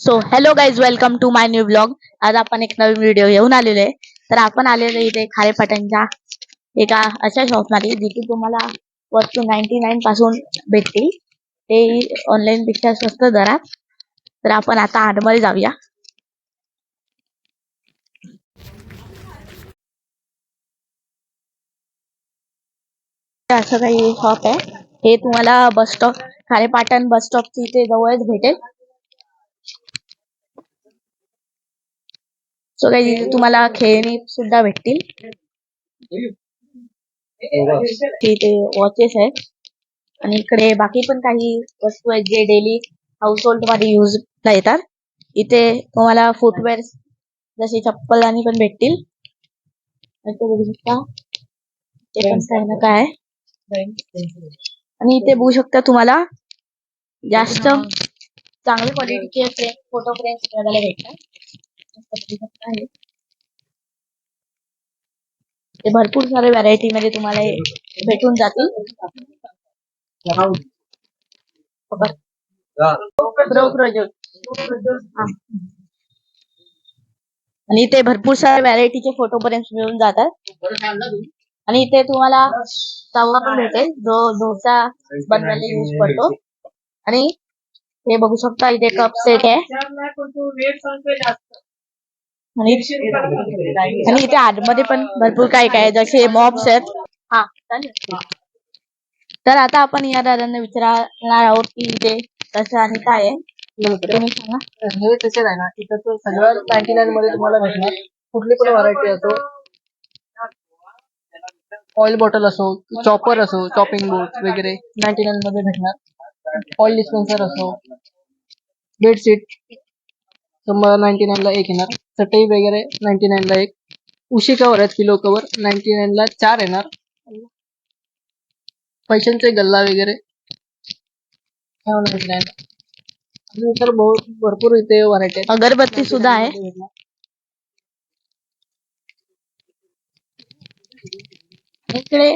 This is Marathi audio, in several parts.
So hello guys welcome to my new blog आज आपण एक नवीन व्हिडिओ घेऊन आलेलो आहे. तर आपण आलेलो इथे खारेपाट्यांच्या एका अशा शॉपमध्ये जिथे तुम्हाला वस्तू नाईन्टी नाईन पासून भेटतील. ते ऑनलाईन पेक्षा स्वस्त दरात. तर आपण आता आतमध्ये जाऊया. असं काही शॉप आहे. हे तुम्हाला बस स्टॉप खारेपाटण बस स्टॉपची इथे जवळच भेटेल. सो काही इथे तुम्हाला खेळणी सुद्धा भेटतील. इथे वॉचेस आहेत. आणि इकडे बाकी पण काही वस्तू आहेत जे डेली हाऊस होल्डमध्ये यूज ला येतात. इथे तुम्हाला फुटवेअर जसे चप्पल आणि पण भेटतील. बघू शकता ते पण काय ना काय? आणि इथे बघू शकता तुम्हाला जास्त चांगल्या क्वालिटीचे फोटो फ्रेम्स बघायला भेटतात. ते भरपूर सारे व्हरायटी मध्ये तुम्हाला भेटून जातील. आणि इथे भरपूर सारे व्हरायटीचे फोटो पर्यंत मिळून जातात. आणि इथे तुम्हाला तवा पण भेटेल. जो डोसा बनवायला यूज करतो. आणि हे बघू शकता इथे कप सेट आहे. आणि आणि इथे आतमध्ये पण भरपूर काय काय आहे, जसे मॉप्स आहेत. हा चालेल. तर आता आपण या दादांना विचारणार आहोत की इथे कसं आणि काय आहे. तुम्ही सांगा. हे तसेच आहे ना इथं तर सगळं नाईन्टी नाईन मध्ये तुम्हाला भेटणार. कुठली पण व्हरायटी असो ऑइल बॉटल असो चॉपर असो चॉपिंग बोर्ड वगैरे नाईन्टी नाईन मध्ये भेटणार. ऑइल डिस्पेन्सर असो बेडशीट शंभर नाईन्टी नाईन ला एक येणार. चटई वगैरे नाईन्टी नाईन ला एक. उशी कवर आहेत पिलो कवर नाईन्टी नाईन ला चार येणार. पैशांचे गल्ला वगैरे. नाईन्टी नाईन तर भरपूर इथे व्हरायटी आहेत. अगरबत्ती सुद्धा आहे. इकडे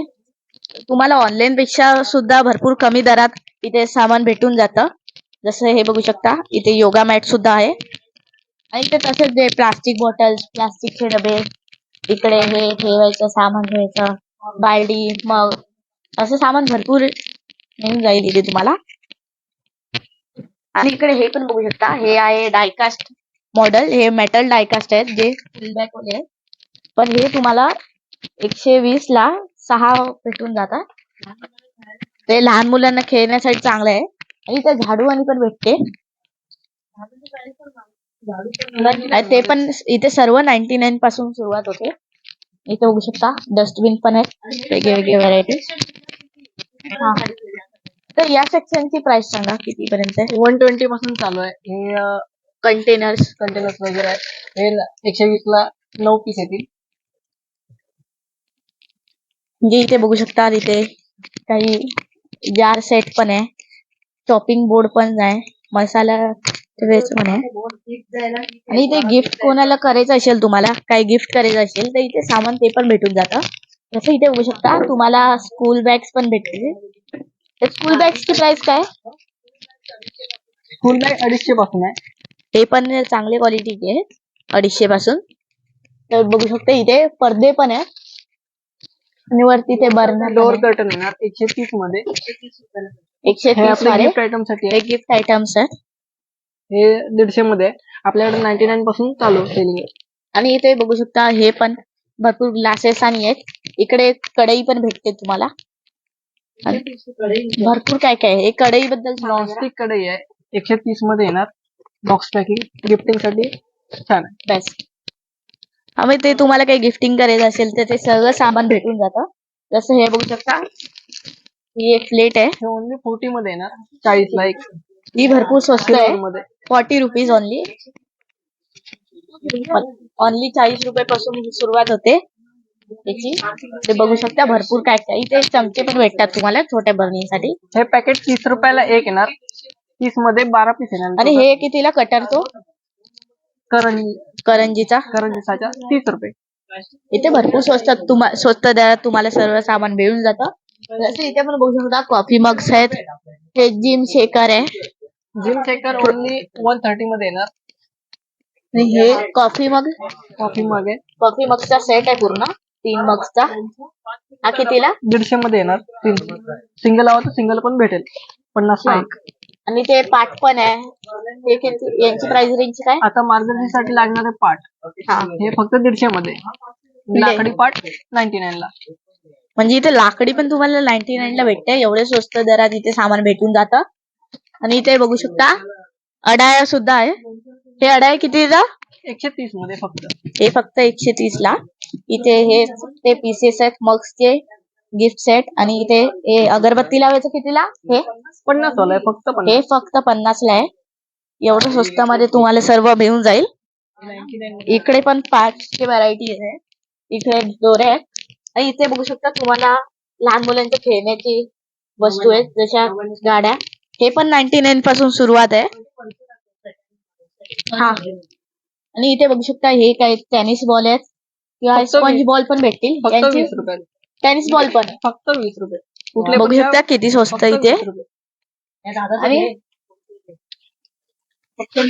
तुम्हाला ऑनलाईन पेक्षा सुद्धा भरपूर कमी दरात इथे सामान भेटून जातं. जसं हे बघू शकता इथे योगा मॅट सुद्धा आहे. आणि ते तसेच जे प्लास्टिक बॉटल्स प्लास्टिकचे डबे इकडे हे ठेवायचं सामान ठेवायचं बालडी मग असं सामान भरपूर मिळून जाईल इथे तुम्हाला. आणि इकडे हे पण बघू शकता हे आहे डायकास्ट मॉडेल हे मेटल डायकास्ट आहेत जे फीडबॅक वगैरे पण हे तुम्हाला एकशे वीस ला सहा भेटून जातात. ते लहान मुलांना खेळण्यासाठी चांगलं आहे. आणि त्या झाडू आणि पण भेटते. ते पण इथे सर्व नाईन्टी नाईन पासून सुरुवात होते. इथे बघू शकता डस्टबिन पण आहेत वेगळे व्हरायटी तर या सेक्शनची प्राइस सांगा किती पर्यंत आहे? वन ट्वेंटी पासून चालू आहे. हे कंटेनर्स कंटेनर्स वगैरे हे एकशे वीस ला नऊ पीस येतील. म्हणजे इथे बघू शकता इथे काही जार सेट पण आहे. चॉपिंग बोर्ड पण आहे. मसाला आहे आणि. इथे गिफ्ट कोणाला करायचं असेल तुम्हाला? काही गिफ्ट करायचं असेल? तर इथे सामान ते पण भेटून जातं. जसं इथे बघू शकता तुम्हाला स्कूल बॅग्स पण भेटतील. तर स्कूल बॅग्सची प्राइस काय? स्कूल बॅग अडीचशे पासून आहे. ते पण चांगले क्वालिटीचे आहेत अडीचशे पासून. तर बघू शकता इथे पडदे पण आहे आणि वरती ते बर्नर डोअर कर्टन येणार एकशे तीसमध्ये. एकशे तीस आपले वाले. गिफ्ट आयटमसाठी हे आहे गिफ्ट आयटम्स आहेत. हे दीडशे मध्ये आपल्याकडे नाईन्टी नाईन पासून चालू सेलिंग आहे. आणि इथे बघू शकता हे पण भरपूर ग्लासेस आणि आहेत. इकडे कढई पण भेटते तुम्हाला. भरपूर काय काय आहे. हे कढई बद्दल नॉनस्टिक कढई आहे. एकशे तीसमध्ये येणार. बॉक्स पॅकिंग गिफ्टिंगसाठी छान आहे. बेस्ट मग ते तुम्हाला काही गिफ्टिंग करायचं असेल तर ते सगळं सामान भेटून जातं. जसं हे बघू शकता ही एक प्लेट आहे. ओनली फोर्टी मध्ये येणार. चाळीस ला एक. ही भरपूर स्वस्त आहे. फॉर्टी रुपीज ओनली ओनली चाळीस रुपये पासून सुरुवात होते. त्याची. ते बघू शकता भरपूर काय काय. इथे चमचे पण भेटतात तुम्हाला छोट्या बरणीसाठी. हे पॅकेट तीस रुपयाला एक येणार. तीसमध्ये बारा पीस येणार. आणि हे कितीला कटर तो? करंजी. करंजीचा. करंजीसाच्या तीस रुपये. इथे भरपूर स्वस्त तुम्हा स्वस्त दरात तुम्हाला सर्व सामान मिळून जातं. जसं इथे पण बघू शकता कॉफी मग्स आहेत. हे जिम शेकर आहे. Gym shaker only one thirty मध्ये येणार. आणि हे कॉफी मग? कॉफी मग आहे. कॉफी मगचा सेट आहे पूर्ण. तीन मगचा हा कितीला? दीडशे मध्ये येणार. तीन. सिंगल हवं तर सिंगल पण भेटेल. पन्नास ला हा. एक. आणि ते पाट पण आहे. हे किती? यांची प्राइस रेंज काय? आता मार्गदर्शनासाठी लागणारे पाठ हा. हे फक्त दीडशे मध्ये. लाकडी पाठ नाईन्टी नाईन ला. म्हणजे इथे लाकडी पण तुम्हाला नाईन्टी नाईन ला भेटते. एवढे स्वस्त दरात इथे सामान भेटून जातं. आणि इथे बघू शकता अडाया सुद्धा आहे. हे अडाय कितीला एकशे तीसमध्ये फक्त. हे फक्त एकशे तीस ला. इथे हे ते पीसेस आहेत मग्सचे गिफ्ट सेट आणि इथे हे अगरबत्ती लावायचं कितीला? हे? पन्नास वाला आहे फक्त हे फक्त पन्नास ला आहे. एवढं स्वस्तामध्ये तुम्हाला सर्व मिळून जाईल. इकडे पण पाचशे व्हरायटी आहे. इकडे दोरे आहेत. आणि इथे बघू शकता तुम्हाला लहान मुलांच्या खेळण्याची वस्तू आहेत जशा गाड्या. हे पण नाईन्टी नाईन पासून सुरुवात आहे. हा. आणि इथे बघू शकता हे काय टेनिस बॉल आहेत. किंवा फक्त स्पंज बॉल पण भेटतील. फक्त रुपये. टेनिस बॉल पण. फक्त वीस रुपये. कुठले बघू पण घ्या, शकता किती स्वस्त फक्त इथे. 20 रुपये. आणि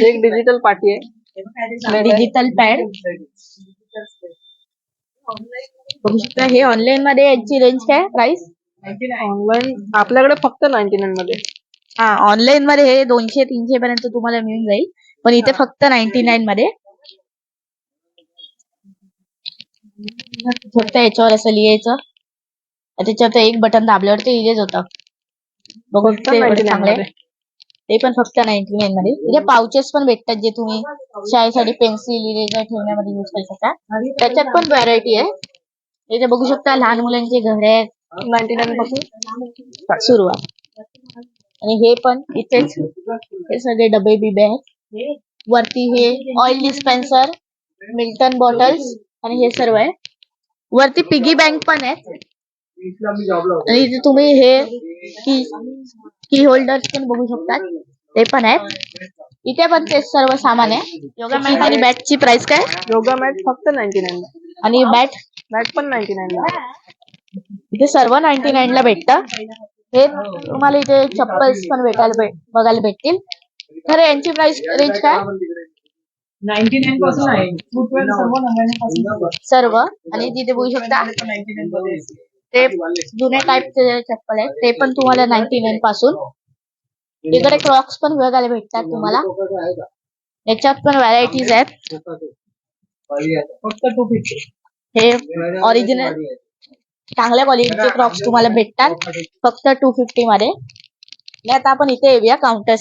एक डिजिटल पाटी आहे. डिजिटल पॅड बघू शकता हे ऑनलाईन मध्ये यांची रेंज काय? प्राइस ऑनलाईन आपल्याकडे फक्त नाईन्टी नाईन मध्ये. हा ऑनलाईन मध्ये हे दोनशे तीनशे पर्यंत तुम्हाला मिळून जाईल. पण इथे फक्त नाईन्टी नाईन मध्ये. फक्त याच्यावर असं लिहायचं. त्याच्यावर एक बटन दाबल्यावर ते इरेज होतं. बघू फक्त ते एवढे 99 चांगले. ते पण फक्त नाईन्टी नाईन मध्ये. इथे पाउचेस पण भेटतात जे तुम्ही शाळेसाठी पेन्सिल इरेजर ठेवण्यामध्ये युज करू शकता. त्याच्यात पण व्हरायटी आहे. इथे बघू शकता लहान मुलांचे घडे आहेत नाईन्टी नाईन पासून सुरुवात. आणि हे पण इथेच हे सगळे डबे बिबे आहेत. वरती हे ऑइल डिस्पेन्सर मिल्टन बॉटल्स आणि हे सर्व आहे. वरती पिगी बँक पण आहे आणि इथे तुम्ही हे की की होल्डर्स पण बघू शकता ते पण आहेत. इथे पण ते सर्व सामान आहे. योगा मॅट आणि बॅटची प्राइस काय? योगा मॅट फक्त नाईन्टी नाईन ला आणि बॅट मॅट पण नाईन्टी नाईन ला. इथे सर्व नाईन्टी नाईन ला भेटतं. हे तुम्हाला इथे चप्पल्स पण भेटायला भेट बघायला भेटतील. तर यांची प्राइस रेंज काय? नाईन्टी नाईन पासून आहे. सर्व नव्याण्णवपासून सर्व. आणि तिथे बघू शकता नाईन्टी नाईन मध्ये ते जुने टाईपचे चप्पल आहेत. ते पण तुम्हाला नाईन्टी नाईन पासून. इकडे क्रॉक्स पण बघायला भेटतात तुम्हाला. याच्यात पण व्हरायटीज आहेत. फक्त टू फिफ्टी हे ओरिजिनल चांगल्या क्वालिटीचे क्रॉक्स तुम्हाला भेटतात. फक्त टू फिफ्टी मध्ये. आता आपण इथे येऊया काउंटर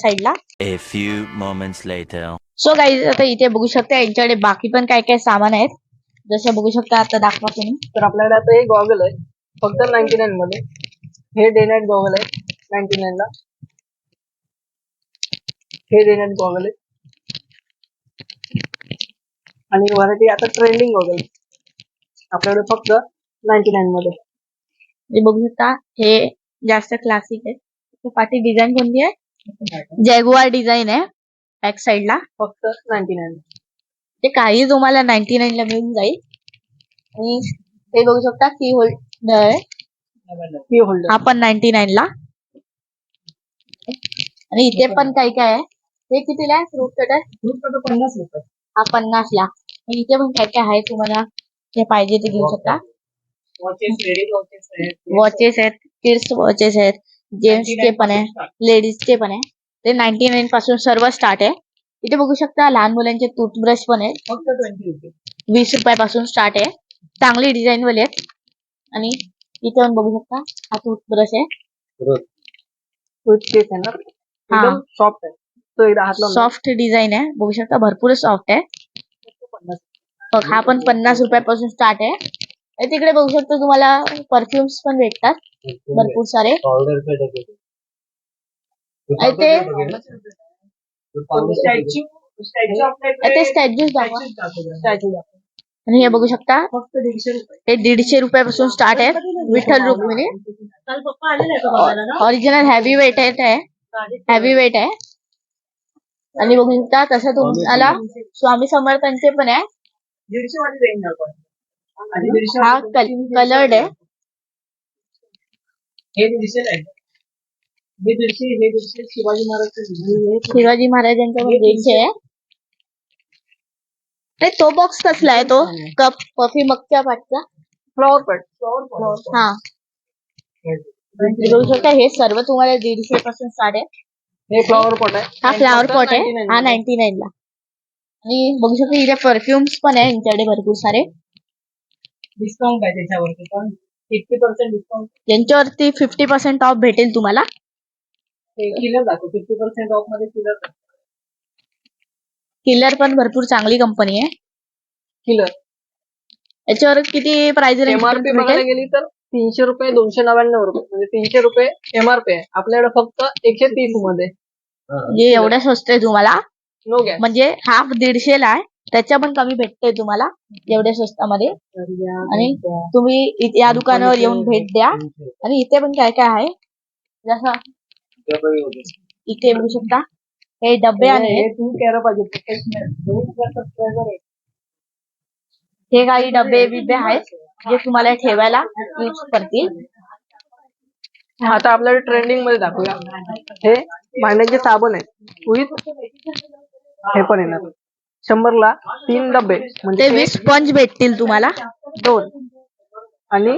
later. सो काही आता इथे बघू शकता यांच्याकडे बाकी पण काय काय सामान आहेत. जसं बघू शकता आता दाखवा तुम्ही. तर आपल्याकडे आता हे गॉगल आहे. फक्त नाईन्टी नाईन मध्ये. हे डे नाईट गॉगल आहे. नाईन्टी नाईन ला. हे डे नाईट गॉगल आहे. आणि व्हरायटी आता ट्रेंडिंग गॉगल आपल्याकडे फक्त नाईन्टी नाईन मध्ये. हे बघू शकता हे जास्त क्लासिक आहे. पाठी डिझाईन कोणती आहे? जॅगुआर डिझाईन आहे बॅक साईडला फक्त नाईन्टी नाईन ते काही तुम्हाला नाईन्टी नाईन ला मिळून जाईल. आणि हे बघू शकता की होल्डर आहे. की होल्डर हा पण नाईन्टी नाईन ला. आणि इथे पण काही काय आहे? हे कितीला आहे? फ्रूट कटर पन्नास रुपये. हा पन्नास ला. आणि इथे पण काय काय आहे तुम्हाला? जे पाहिजे ते घेऊ शकता. वॉचेस आहेत वॉचेस आहेत किड्स वॉचेस आहेत जेंट्सचे पण आहे लेडीजचे पण आहे. ते नाईन्टी नाईन पासून सर्व स्टार्ट आहे. इथे बघू शकता लहान मुलांचे टूथब्रश पण आहेत. फक्त ट्वेंटी रुपये वीस रुपयापासून स्टार्ट आहे. चांगली डिझाईन वाले आहेत. आणि इथे पण बघू शकता हा टूथब्रश आहे. टूथपेस्ट आहे ना? एकदम सॉफ्ट आहे. तो एकदा सॉफ्ट डिझाईन आहे. बघू शकता भरपूर सॉफ्ट आहे. हा पण पन्नास रुपयापासून स्टार्ट आहे. तिकडे बघू शकता तुम्हाला परफ्युम्स पण भेटतात. भरपूर सारे. ते स्टॅच्यू आणि ते स्टॅच्यूज दाखवा. स्टॅच्यू आणि हे बघू शकता फक्त दीडशे रुपये. ते दीडशे रुपयापासून स्टार्ट आहे. Vitthal Rukmini original heavy weight आहे हॅवी वेट आहे. आणि बघू शकता तसं तुम्हाला स्वामी समर्थांचे पण आहे. हा कलर्ड आहे. हे दीडशे आहे हे दीडशे हे दीडशे शिवाजी महाराज शिवाजी महाराजांचा दीडशे आहे तो बॉक्स कसला आहे तो. कप कॉफी मगच्या पाठचा फ्लॉवर पॉट हा. बघू शकता हे सर्व तुम्हाला दीडशे पासून स्टार्ट आहे. हे फ्लॉवर पॉट आहे. हा फ्लावर पॉट आहे. 99 हा नाईन्टी नाईन ला. आणि बघू शकता इथे परफ्युम्स पण आहे यांच्याकडे भरपूर सारे. डिस्काउंट आहे त्याच्यावरती. पण फिफ्टी पर्सेंट डिस्काउंट यांच्यावरती फिफ्टी पर्सेंट ऑफ भेटेल तुम्हाला. किलर दाखव. फिफ्टी पर्सेंट ऑफमध्ये किलर किलर पण भरपूर चांगली कंपनी आहे. किलर याच्यावर किती प्राइस एमआरपी बघायला गेली तर तीनशे रुपये दोनशे नव्याण्णव रुपये. म्हणजे तीनशे रुपये एमआरपी आहे. आपल्याकडे फक्त एकशे तीसमध्ये. एवढ्या स्वस्त आहे तुम्हाला. नो गॅस म्हणजे हाफ दीडशे ला आहे. त्याच्या पण कमी भेटते तुम्हाला एवढ्या स्वस्तामध्ये. आणि तुम्ही इ- या दुकानावर येऊन भेट द्या. आणि इथे पण काय काय आहे? जसं इथे बघू शकता. हे डबे आणि हे तू पाहिजे. हे काही डबे बिबे आहेत जे तुम्हाला ठेवायला यूज करतील. आता आपल्याला ट्रेंडिंगमध्ये दाखवूया. हे भांड्याचे साबण आहे विथ हे पण येणार. शंभरला तीन डबे म्हणजे ते वीस स्पंज भेटतील तुम्हाला. दोन आणि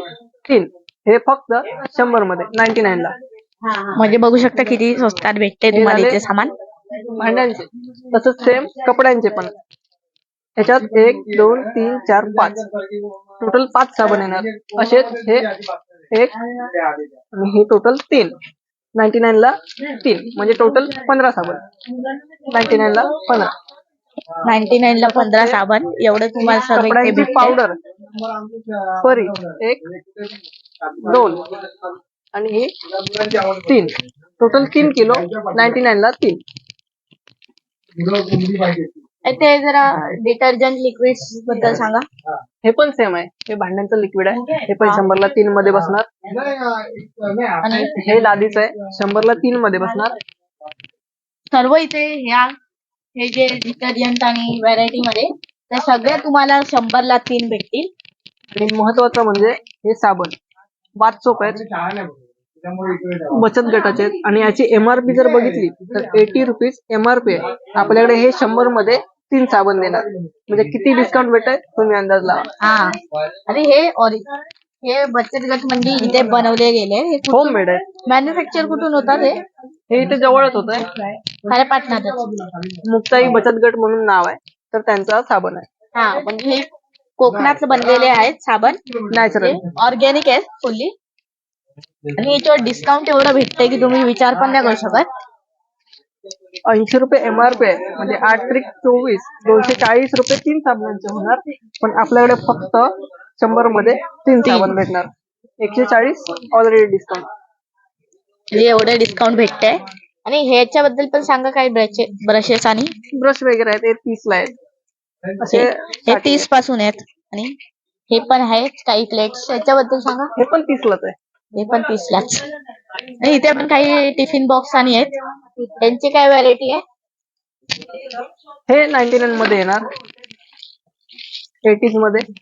तीन. हे फक्त शंभरमध्ये नाईन्टी नाईन ला म्हणजे बघू शकता किती स्वस्तात भेटते तुम्हाला? इथे सामान. भांड्यांचे. तसंच सेम कपड्यांचे पण. त्याच्यात एक दोन तीन चार पाच. टोटल पाच साबण येणार. असेच हे एक आणि हे टोटल तीन. नाईन्टी नाईन ला तीन. म्हणजे टोटल पंधरा साबण. नाईन्टी नाईन ला पंधरा. नाईन्टी नाईन ला पंधरा साबण. एवढं तुम्हाला सगळं इथे कपड्यांची भेटते पावडर परी एक दोन आणि ही तीन. टोटल तीन किलो नाईन्टी नाईन ला तीन. ते जरा डिटर्जंट लिक्विडबद्दल सांगा. हे पण सेम आहे. हे भांड्यांचं लिक्विड आहे. हे पण शंभरला तीन मध्ये बसणार. आणि हे लादीच आहे. शंभरला तीन मध्ये बसणार. सर्व इथे ह्या हे जे डिटर्जंट आणि व्हरायटी मध्ये ते सगळे तुम्हाला शंभरला तीन भेटतील. आणि महत्वाचं म्हणजे हे साबण. बाथ सोप आहेत. बचत गटाचे आहेत. आणि याची एमआरपी जर बघितली तर एटी रुपीज एमआरपी आहे. आपल्याकडे हे शंभरमध्ये तीन साबण देणार. म्हणजे किती डिस्काउंट भेटेल तुम्ही अंदाज लावा. हा. आणि हे हे बचत गट म्हणजे इथे बनवले गेले. हे होम मेड आहे. मॅन्युफॅक्चर कुठून होतात हे? हे इथे जवळच होत आहे. खारेपाटणातच. मुक्ताई बचत गट म्हणून नाव आहे. तर त्यांचा साबण आहे. हा म्हणजे हे कोकणात बनलेले आहेत साबण. नॅचरल ऑर्गॅनिक आहेत फुल्ली आणि याच्यावर डिस्काउंट एवढं भेटतंय की तुम्ही विचार पण नाही करू शकत. ऐंशी रुपये एमआरपी आहे. म्हणजे आठ त्रिक चोवीस दोनशे चाळीस रुपये तीन साबणांचे होणार. पण आपल्याकडे फक्त शंभरमध्ये तीन साबण भेटणार. एकशे चाळीस ऑलरेडी डिस्काउंट एवढं डिस्काउंट भेटतंय. आणि ह्याच्याबद्दल पण सांगा ब्रशे ब्रशेस आणि. ब्रश वगैरे आहेत ते तीस ला आहेत. असे हे तीसपासून आहेत. आणि हे पण आहेत काही प्लेट्स याच्याबद्दल सांगा. हे पण तीस लाच आहे. हे पण तीस लाच आणि इथे पण काही टिफिन बॉक्स आणि आहेत. त्यांची काय व्हरायटी आहे? हे नाईन्टी नाईन मध्ये येणार. एटीजमध्ये.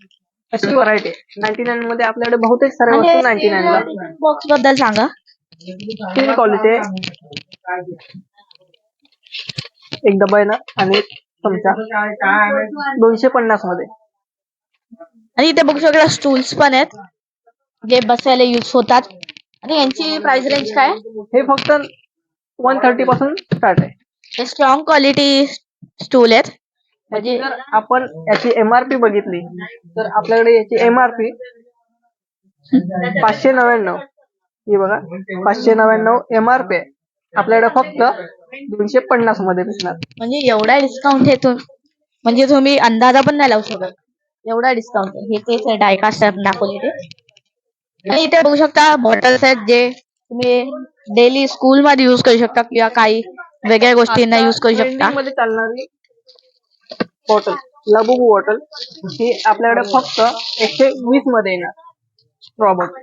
अशी व्हरायटी आहे. नाईन्टी नाईन मध्ये आपल्याकडे बहुतेक साऱ्या वस्तू नाईन्टी नाईन ला बॉक्सबद्दल सांगा. तीन क्वालिटी आहे. एक डबा येणार आणि एक चमचा. दोनशे पन्नासमध्ये. आणि इथे बघू शकता स्टूल्स पण आहेत. जे बसायला युज होतात. आणि यांची प्राइस रेंज काय? हे फक्त वन थर्टी पासून स्टार्ट आहे. हे स्ट्रॉंग क्वालिटी स्टूल आहेत. म्हणजे जर आपण याची एमआरपी बघितली. तर आपल्याकडे याची एमआरपी पाचशे नव्याण्णव. ही बघा पाचशे नव्याण्णव एमआरपी आहे. आपल्याकडे फक्त दोनशे पन्नासमध्ये भेटणार म्हणजे एवढा डिस्काउंट आहे तुम म्हणजे तुम्ही अंदाजा पण नाही लावू शकत. एवढा डिस्काउंट हे तेच आहे डायकास्ट दाखवले ते. आणि इथे बघू शकता बॉटल्स आहेत जे तुम्ही डेली स्कूल मध्ये युज करू शकता किंवा काही वेगळ्या गोष्टींना युज करू शकता. मध्ये चालणारी बॉटल लबुबू बॉटल ही आपल्याकडे फक्त एकशे वीसमध्ये येणार. स्ट्रॉ बॉटल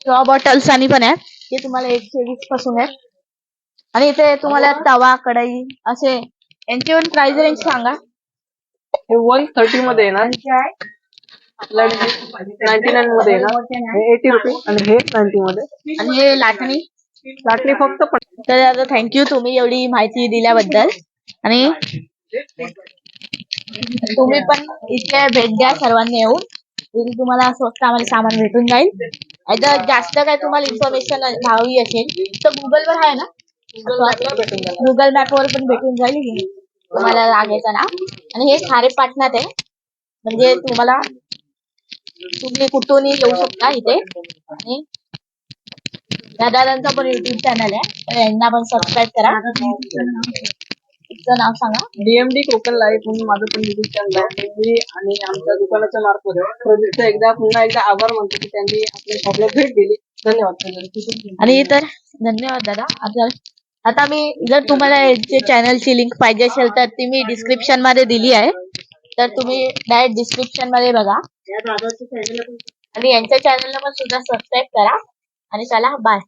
स्ट्रॉ बॉटल्स आणि पण आहेत ते तुम्हाला एकशे वीसपासून आहेत आणि इथे तुम्हाला तवा कढई असे यांची पण प्राइस रेंज सांगा. हे वन थर्टी मध्ये येणार. नाईन्टी नाईन मध्ये येणार. हे एटी रुपीज आणि हे नाईन्टी मध्ये. आणि हे लाटणी. लाटणी फक्त पण तर आता थँक्यू तुम्ही एवढी माहिती दिल्याबद्दल. आणि तुम्ही पण इथे भेट द्या सर्वांनी येऊन. इथे तुम्हाला स्वस्तामध्ये सामान भेटून जाईल. जर जास्त काय तुम्हाला इन्फॉर्मेशन हवी असेल तर गुगल वर आहे ना? गुगल मॅप वर पण भेटून जाईल. तुम्हाला लागेचं ना. आणि हे खारे पाटणात आहे. म्हणजे तुम्हाला तुम्ही कुठूनही येऊ शकता इथे. आणि दादांचा पण युट्यूब चॅनल आहे. तर यांना पण सबस्क्राईब करा. तुमचं नाव सांगा. डीएमडी कोकण लाईव्ह म्हणून माझं पण युट्यूब चॅनल आहे. मी आणि आमच्या दुकानाच्या मार्फत प्रदीपचं एकदा पुन्हा एकदा आभार मानतो की त्यांनी आपल्या शॉपला भेट दिली. धन्यवाद आणि तर धन्यवाद दादा. आता आता मी जर तुम्हाला यांचे चॅनलची लिंक पाहिजे असेल तर ती मी डिस्क्रिप्शनमध्ये दिली आहे. तर तुम्ही डायरेक्ट डिस्क्रिप्शनमध्ये बघा. आणि यांच्या चॅनलला पण सुद्धा सबस्क्राईब करा. आणि चला बाय